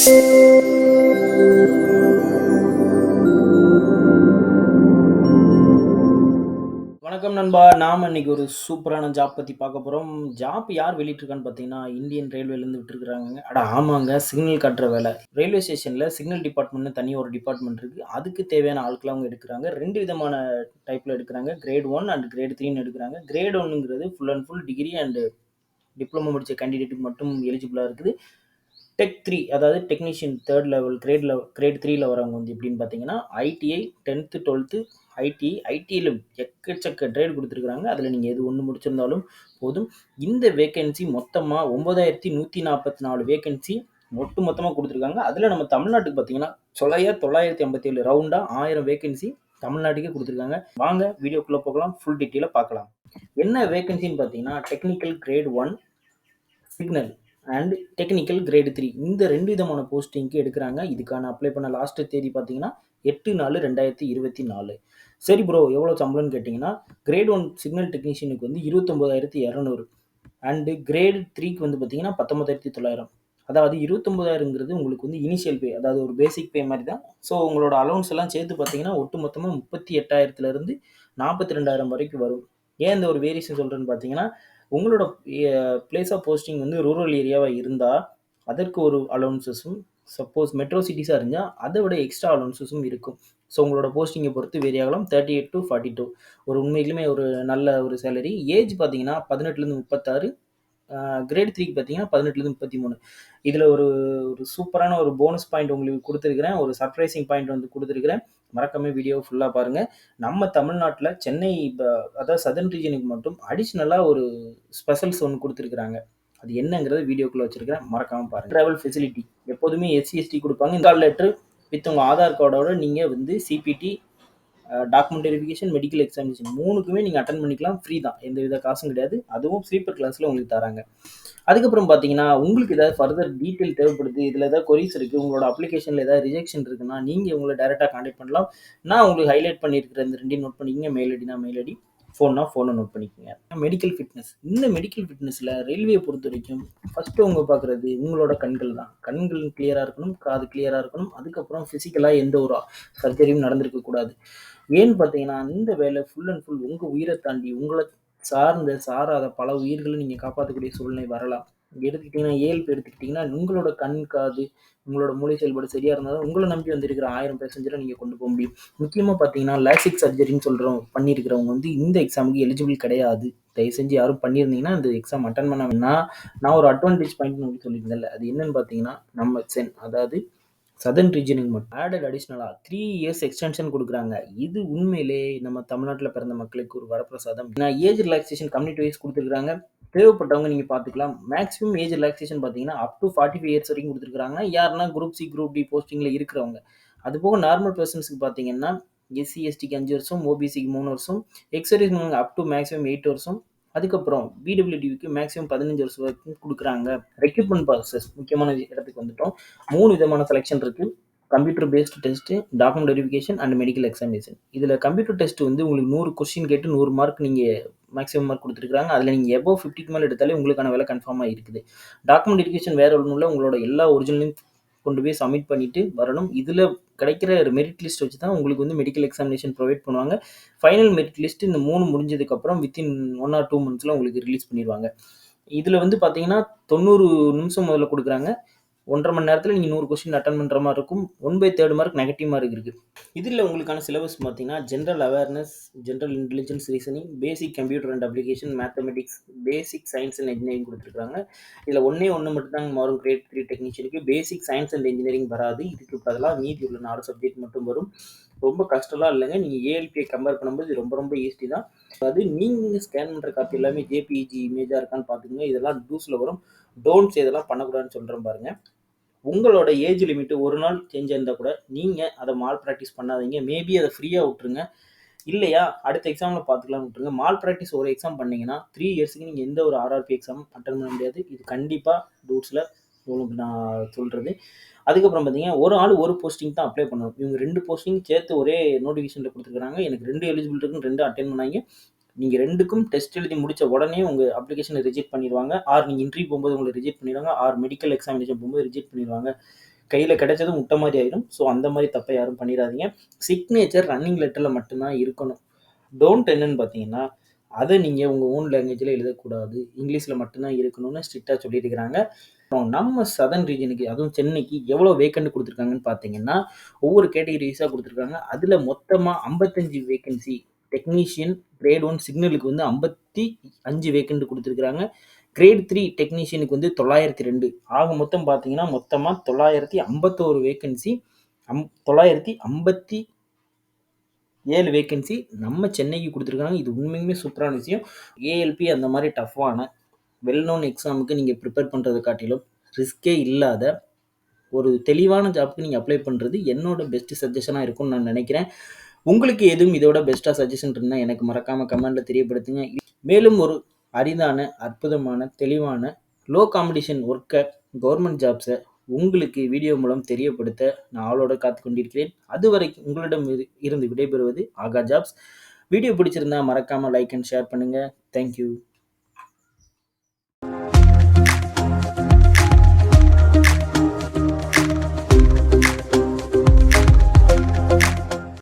வணக்கம் நண்பா. நாம் இன்னைக்கு ஒரு சூப்பரான ஜாப் பற்றி பார்க்க போகிறோம் ஜாப் யார் வெளியிட்டிருக்கான்னு பார்த்தீங்கன்னா இந்தியன் ரயில்வேலேருந்து விட்டுருக்குறாங்க அட ஆமாங்க சிக்னல் கட்டுற வேலை. ரயில்வே ஸ்டேஷனில் சிக்னல் டிபார்ட்மெண்ட்னு தனி ஒரு டிபார்ட்மெண்ட் இருக்குது அதுக்கு தேவையான ஆட்களை அவங்க எடுக்கிறாங்க. ரெண்டு விதமான டைப்பில் எடுக்கிறாங்க. கிரேட் ஒன் அண்ட் கிரேட் த்ரீன்னு எடுக்கிறாங்க. Grade ஒன்னுங்கிறது full and full degree and diploma முடித்த கேண்டிடேட்டுக்கு மட்டும் எலிஜிபிளாக இருக்குது. டெக் த்ரீ அதாவது technician third level grade level grade த்ரீல வரவங்க வந்து எப்படின்னு பார்த்தீங்கன்னா ஐடிஐ டென்த்து டுவெல்த்து ஐடி ஐடியிலும் எக்கச்சக்க ட்ரேட் கொடுத்துருக்குறாங்க. அதில் நீங்கள் எது ஒன்று முடிச்சிருந்தாலும் போதும். இந்த வேகன்சி மொத்தமாக ஒம்பதாயிரத்தி நூற்றி நாற்பத்தி நாலு வேகன்சி ஒட்டு மொத்தமாக கொடுத்துருக்காங்க. அதில் நம்ம தமிழ்நாட்டுக்கு பார்த்தீங்கன்னா சொலையாக தொள்ளாயிரத்தி ஐம்பத்தி ஏழு ரவுண்டாக ஆயிரம் வேகன்சி தமிழ்நாட்டுக்கே கொடுத்துருக்காங்க. வாங்க வீடியோக்குள்ளே போகலாம் ஃபுல் டீட்டெயிலாக பார்க்கலாம். என்ன வேகன்சின்னு பார்த்தீங்கன்னா technical grade one signal and technical grade three இந்த ரெண்டு விதமான போஸ்டிங்க்கு எடுக்கிறாங்க. இதுக்கான அப்ளை பண்ண லாஸ்ட் தேதி பார்த்தீங்கன்னா எட்டு நாலு ரெண்டாயிரத்தி இருபத்தி நாலு. சரி ப்ரோ எவ்வளோ சம்பளம்னு கேட்டிங்கன்னா கிரேட் ஒன் சிக்னல் டெக்னீஷியனுக்கு வந்து இருபத்தொம்போதாயிரத்தி இரநூறு. அண்டு கிரேடு த்ரீக்கு வந்து பார்த்தீங்கன்னா பத்தொம்பதாயிரத்தி தொள்ளாயிரம். அதாவது இருபத்தொம்போதாயிரங்கிறது உங்களுக்கு வந்து இனிஷியல் பே அதாவது ஒரு பேசிக் பே மாதிரி தான் ஸோ உங்களோட அலௌன்ஸ் எல்லாம் சேர்த்து பார்த்தீங்கன்னா ஒட்டு மொத்தமாக முப்பத்தி எட்டாயிரத்துலேருந்து நாற்பத்தி ரெண்டாயிரம் வரைக்கும் வரும். ஏன் இந்த ஒரு வேரியேஷன் சொல்கிறேன்னு பார்த்தீங்கன்னா உங்களோட பிளேஸ் ஆஃப் போஸ்டிங் வந்து ரூரல் ஏரியாவாக இருந்தால் அதற்கு ஒரு அலௌன்சஸும் சப்போஸ் மெட்ரோ சிட்டிஸாக இருந்தால் அதை விட எக்ஸ்ட்ரா அலௌன்சஸும் இருக்கும். ஸோ உங்களோட போஸ்டிங்கை பொறுத்து வேரி ஆகலாம். Thirty eight to forty two ஒரு உண்மையிலுமே ஒரு நல்ல ஒரு சேலரி ஏஜ் பார்த்தீங்கன்னா பதினெட்டுலேருந்து முப்பத்தாறு. கிரேட் த்ரீக்கு பார்த்தீங்கன்னா பதினெட்டுலேருந்து முப்பத்தி மூணு. இதில் ஒரு ஒரு சூப்பரான ஒரு போனஸ் பாயிண்ட் உங்களுக்கு கொடுத்துருக்குறேன். ஒரு சர்ப்ரைசிங் பாயிண்ட் வந்து கொடுத்துருக்குறேன். மறக்காம வீடியோ ஃபுல்லாக பாருங்கள் நம்ம தமிழ்நாட்டில் சென்னை இப்போ அதாவது சதர்ன் ரீஜனுக்கு மட்டும் அடிஷ்னலாக ஒரு ஸ்பெஷல்ஸ் ஒன்று கொடுத்துருக்குறாங்க. அது என்னங்கிறத வீடியோக்குள்ளே வச்சுருக்கிறேன். மறக்காமல் பாருங்கள் ட்ராவல் ஃபெசிலிட்டி எப்போதுமே எஸ்சிஎஸ்டி கொடுப்பாங்க. இந்த லெட்ரு வித் உங்கள் ஆதார் கார்டோட நீங்கள் வந்து CBT document verification medical examination மூணுக்குமே நீங்கள் அட்டன் பண்ணிக்கலாம். ஃப்ரீ தான். எந்த வித காசும் கிடையாது. அதுவும் ஸ்லீப்பர் கிளாஸில் உங்களுக்கு தராங்க. அதுக்கப்புறம் பார்த்தீங்கன்னா உங்களுக்கு ஏதாவது ஃபர்தர் டீட்டெயில் தேவைப்படுது இதில் ஏதாவது கொரிஸ் இருக்குது உங்களோட அப்ளிகேஷனில் ஏதாவது ரிஜெக்ஷன் இருக்குன்னா நீங்கள் உங்களை டேரெக்டாக காண்டாக்ட் பண்ணலாம். நான் உங்களுக்கு ஹைலைட் பண்ணியிருக்கிற இந்த ரெண்டையும் நோட் பண்ணிக்கிங்க. மெயில் ஐடினா மெயில் ஐடி ஃபோன்னா ஃபோனை நோட் பண்ணிக்கோங்க. மெடிக்கல் ஃபிட்னஸ் இந்த மெடிக்கல் ஃபிட்னஸில் ரயில்வேயை பொறுத்த வரைக்கும் ஃபஸ்ட்டு அவங்க பார்க்குறது உங்களோட கண்கள் தான். கண்கள் கிளியராக இருக்கணும் காது கிளியராக இருக்கணும். அதுக்கப்புறம் ஃபிசிக்கலாக எந்த ஒரு சர்ஜரியும் நடந்திருக்கக்கூடாது ஏன்னு பார்த்தீங்கன்னா இந்த வேலை ஃபுல் அண்ட் ஃபுல் உங்கள் உயிரை தாண்டி உங்களை சார்ந்த சாராத பல உயிர்களை நீங்கள் காப்பாற்றக்கூடிய சூழ்நிலை வரலாம். எடுத்துக்கிட்டிங்கன்னா ஏழ்ப்பு எடுத்துக்கிட்டிங்கன்னா உங்களோட கண் காது உங்களோட மூளை செயல்பாடு சரியாக இருந்தாலும் உங்களை நம்பி வந்திருக்கிற ஆயிரம் பேசஞ்சரை நீங்கள் கொண்டு போக முடியும். முக்கியமாக பார்த்தீங்கன்னா லாசிக் சர்ஜரின்னு சொல்கிறோம் பண்ணியிருக்கிறவங்க வந்து இந்த எக்ஸாமுக்கு எலிஜிபிள் கிடையாது. தயவு செஞ்சு யாரும் பண்ணியிருந்தீங்கன்னா அந்த எக்ஸாம் அட்டன் பண்ண வேணா நான் ஒரு அட்வான்டேஜ் பாயிண்ட் உங்களுக்கு சொல்லியிருந்தேன்ல அது என்னன்னு பார்த்தீங்கன்னா நம்ம சென் அதாவது சதர்ன் ரீஜனுக்கு மட்டும். ஆடட் அடிஷ்னலாக த்ரீ இயர்ஸ் எக்ஸ்டென்ஷன் கொடுக்குறாங்க. இது உண்மையிலே நம்ம தமிழ்நாட்டில் பிறந்த மக்களுக்கு ஒரு வரப்பிரசாதம். நான் ஏஜ் ரிலாக்ஸேஷன் கம்யூனிட்டி வைஸ் கொடுத்துருக்காங்க தேவைப்பட்டவங்க நீங்கள் பார்த்துக்கலாம் மேக்ஸிமம் ஏஜ் ரிலாக்ஸேஷன் பார்த்தீங்கன்னா up to forty five years வரைக்கும் கொடுத்துருக்காங்க யாருன்னா குரூப் சி குரூப் டி போஸ்டிங்கில் இருக்கிறவங்க. அது போக நார்மல் பர்சன்ஸ்க்கு பார்த்தீங்கன்னா எஸ்சி எஸ்டிக்கு அஞ்சு வருஷம் ஓபிசிக்கு மூணு வருஷம் ex service up to maximum eight வருஷம். அதுக்கப்புறம் பிடபிள்யூடிக்கு மேக்ஸிமம் பதினஞ்சு வருஷம் வரைக்கும் கொடுக்குறாங்க. ரெக்ரூட்மெண்ட் ப்ராசஸ் முக்கியமான இடத்துக்கு வந்துட்டோம். மூணு விதமான செலெக்ஷன் இருக்குது computer based test document verification and medical examination இதில் கம்ப்யூட்டர் டெஸ்ட் வந்து உங்களுக்கு நூறு கொஸ்டின் கேட்டு நூறு மார்க் நீங்கள் மேக்ஸிமம் மார்க் கொடுத்துருக்காங்க அதில் நீங்கள் எபோ ஃபிஃப்டிக்கு மேலே எடுத்தாலே உங்களுக்கான வேலை கன்ஃபார்மாக இருக்குது. டாக்குமெண்ட் வெரிஃபிகேஷன் வேறு ஒன்றும் இல்லை. உங்களோட எல்லா ஒரிஜினலையும் கொண்டு போய் சப்மிட் பண்ணிவிட்டு வரணும். இதில் கிடைக்கிற மெரிட் லிஸ்ட் வச்சு தான் உங்களுக்கு வந்து மெடிக்கல் எக்ஸாமினேஷன் ப்ரொவைட் பண்ணுவாங்க. ஃபைனல் மெரிட் லிஸ்ட் இந்த மூணு முடிஞ்சதுக்கப்புறம் வித்தின் ஒன் ஆர் டூ மந்த்ஸில் உங்களுக்கு ரிலீஸ் பண்ணிடுவாங்க. இதில் வந்து பார்த்தீங்கன்னா தொண்ணூறு நிமிஷம் முதல்ல கொடுக்குறாங்க. ஒன்றரை மணி நேரத்தில் நீங்கள் நூறு கொஸ்டின் அட்டன் பண்ணுற மாதிரி இருக்கும். One by third mark negative mark இருக்குது இதில் உங்களுக்கான சிலபஸ் பார்த்தீங்கன்னா general awareness general intelligence reasoning basic computer and application mathematics basic science and engineering கொடுத்துருக்காங்க. இதில் ஒன்றே ஒன்று மட்டும்தாங்க மாறும். கிரேட் த்ரீ டெக்னீஷியனுக்கு பேசிக் சயின்ஸ் அண்ட் இன்ஜினியரிங் வராது. இதுக்கு பதிலாக மீதி உள்ள நாலு சப்ஜெக்ட் மட்டும் வரும். ரொம்ப கஷ்டம்லாம் இல்லைங்க. நீங்கள் ஏஎல்பியை கம்பேர் பண்ணும்போது ரொம்ப ரொம்ப ஈஸி தான். அது நீங்கள் ஸ்கேன் பண்ணுற காப்பி எல்லாமே ஜேபிஜி இமேஜாக இருக்கான்னு பார்த்துக்கோங்க. இதெல்லாம் டூஸில் வரும். டோன்ட்ஸ் இதெல்லாம் பண்ணக்கூடாதுன்னு சொல்கிறேன் பாருங்கள் உங்களோட ஏஜ் லிமிட்டு ஒரு நாள் சேஞ்ச் இருந்தால் கூட நீங்கள் அதை மால் ப்ராக்டிஸ் பண்ணாதீங்க. மேபி அதை ஃப்ரீயாக விட்ருங்க இல்லையா? அடுத்த எக்ஸாமில் பார்த்துக்கலாம் விட்ருங்க மால் ப்ராக்டிஸ் ஒரு எக்ஸாம் பண்ணிங்கன்னா த்ரீ இயர்ஸுக்கு நீங்கள் எந்த ஒரு ஆர்ஆர்பி எக்ஸாம் அட்டன் பண்ண முடியாது. இது கண்டிப்பாக ரூட்ஸில் உங்களுக்கு நான் சொல்கிறது அதுக்கப்புறம் பார்த்தீங்கன்னா ஒரு ஆள் ஒரு போஸ்டிங் தான் அப்ளை பண்ணணும். இவங்க ரெண்டு போஸ்டிங் சேர்த்து ஒரே நோட்டிஃபிகேஷனில் கொடுத்துருக்காங்க எனக்கு ரெண்டு எலிஜிபிள் இருக்குன்னு ரெண்டு அட்டன் பண்ணாங்க. நீங்கள் ரெண்டுக்கும் டெஸ்ட் எழுதி முடித்த உடனே உங்கள் அப்ளிகேஷனை ரிஜெக்ட் பண்ணிடுவாங்க. ஆர் நீங்கள் இன்ட்ரி போகும்போது உங்களை ரிஜெக்ட் பண்ணிடுவாங்க. ஆர் மெடிக்கல் எக்ஸாமினேஷன் போகும்போது ரிஜெக்ட் பண்ணிடுவாங்க. கையில் கிடைச்சதும் முட்டை மாதிரி ஆயிடும். ஸோ அந்த மாதிரி தப்பை யாரும் பண்ணிடாதீங்க. சிக்னேச்சர் ரன்னிங் லெட்டரில் மட்டும்தான் இருக்கணும். டோன்ட் என்னன்னு பார்த்தீங்கன்னா அதை நீங்கள் உங்கள் ஓன் லாங்குவேஜில் எழுதக்கூடாது. இங்கிலீஷில் மட்டும்தான் இருக்கணும்னு ஸ்ட்ரிக்டாக சொல்லியிருக்கிறாங்க அப்புறம் நம்ம சதன் ரீஜனுக்கு அதுவும் சென்னைக்கு எவ்வளோ வேக்கண்ட் கொடுத்துருக்காங்கன்னு பார்த்தீங்கன்னா ஒவ்வொரு கேட்டகரிஸாக கொடுத்துருக்காங்க. அதில் மொத்தமாக ஐம்பத்தஞ்சு வேக்கன்சி டெக்னீஷியன் கிரேட் ஒன் சிக்னலுக்கு வந்து ஐம்பத்தி அஞ்சு வேக்கண்ட் கொடுத்துருக்குறாங்க. கிரேட் த்ரீ டெக்னீஷியனுக்கு வந்து தொள்ளாயிரத்தி ரெண்டு. ஆக மொத்தம் பார்த்தீங்கன்னா மொத்தமாக தொள்ளாயிரத்தி ஐம்பத்தோரு வேக்கன்சி அம் தொள்ளாயிரத்தி ஐம்பத்தி ஏழு வேக்கன்சி நம்ம சென்னைக்கு கொடுத்துருக்காங்க. இது உண்மையுமே சூப்பரான விஷயம். ஏஎல்பி அந்த மாதிரி டஃப்பான வெல் நோன் எக்ஸாமுக்கு நீங்கள் ப்ரிப்பேர் பண்ணுறதை காட்டிலும் ரிஸ்கே இல்லாத ஒரு தெளிவான ஜாப்க்கு நீங்கள் அப்ளை பண்ணுறது என்னோட பெஸ்ட் சஜஷனாக இருக்கும்னு நான் நினைக்கிறேன். உங்களுக்கு எதுவும் இதோட பெஸ்ட்டாக சஜஷன் இருந்தால் எனக்கு மறக்காமல் கமெண்ட்டில் தெரியப்படுத்துங்க. மேலும் ஒரு அரிதான அற்புதமான தெளிவான லோ காம்படிஷன் ஒர்க்கை கவர்மெண்ட் ஜாப்ஸை உங்களுக்கு வீடியோ மூலம் தெரியப்படுத்த நான் ஆளோட காத்து கொண்டிருக்கிறேன். அதுவரை உங்களிடம் இரு- இருந்து விடைபெறுவது ஆகா ஜாப்ஸ் வீடியோ பிடிச்சிருந்தா மறக்காமல் லைக் அண்ட் ஷேர் பண்ணுங்கள் தேங்க்யூ